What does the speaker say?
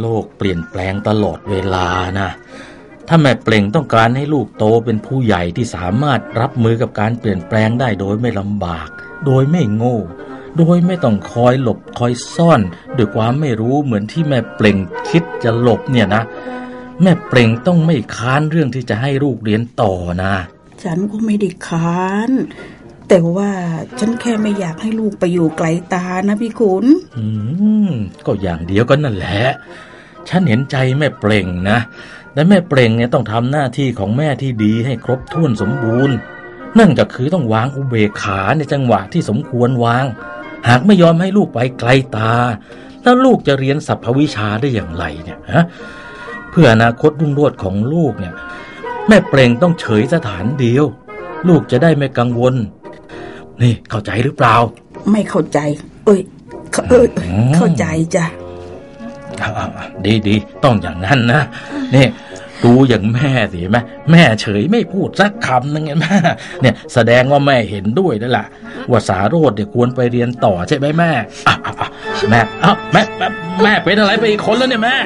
โลกเปลี่ยนแปลงตลอดเวลานะ ถ้าแม่เปล่งต้องการให้ลูกโตเป็นผู้ใหญ่ที่สามารถรับมือกับการเปลี่ยนแปลงได้โดยไม่ลำบาก โดยไม่โง่ โดยไม่ต้องคอยหลบคอยซ่อนด้วยความไม่รู้เหมือนที่แม่เปล่งคิดจะหลบเนี่ยนะ แม่เปล่งต้องไม่ค้านเรื่องที่จะให้ลูกเรียนต่อนะ ฉันก็ไม่ได้ค้าน แต่ว่าฉันแค่ไม่อยากให้ลูกไปอยู่ไกลตานะพี่ขุนอืมก็อย่างเดียวกันนั่นแหละ ฉันเห็นใจแม่เปล่งนะแต่แม่เปล่งเนี่ยต้องทำหน้าที่ของแม่ที่ดีให้ครบถ้วนสมบูรณ์ นั่นก็คือต้องวางอุเบกขาในจังหวะที่สมควรวาง หากไม่ยอมให้ลูกไปไกลตา แล้วลูกจะเรียนสัพพวิชาได้อย่างไรเนี่ยฮะเพื่ออนาคตรุ่งโรจน์ของลูกเนี่ย แม่เปล่งต้องเฉยสถานเดียว ลูกจะได้ไม่กังวล นี่เข้าใจหรือเปล่า ไม่เข้าใจ เอ้ยเข้าเอ้ยอืมเข้าใจจ้ะดีดีๆต้องอย่างนั้นนะนี่ดูอย่างแม่สิเห็นไหมแม่เฉยไม่พูดสักคำนึงเห็นไหมเนี่ยแสดงว่าแม่เห็นด้วยนั่นแหละว่าสาโรดเนี่ยควรไปเรียนต่อใช่ไหมแม่อะอะอะแม่อะแม่แม่แม่เป็นอะไรไปอีกคนแล้วเนี่ยแม่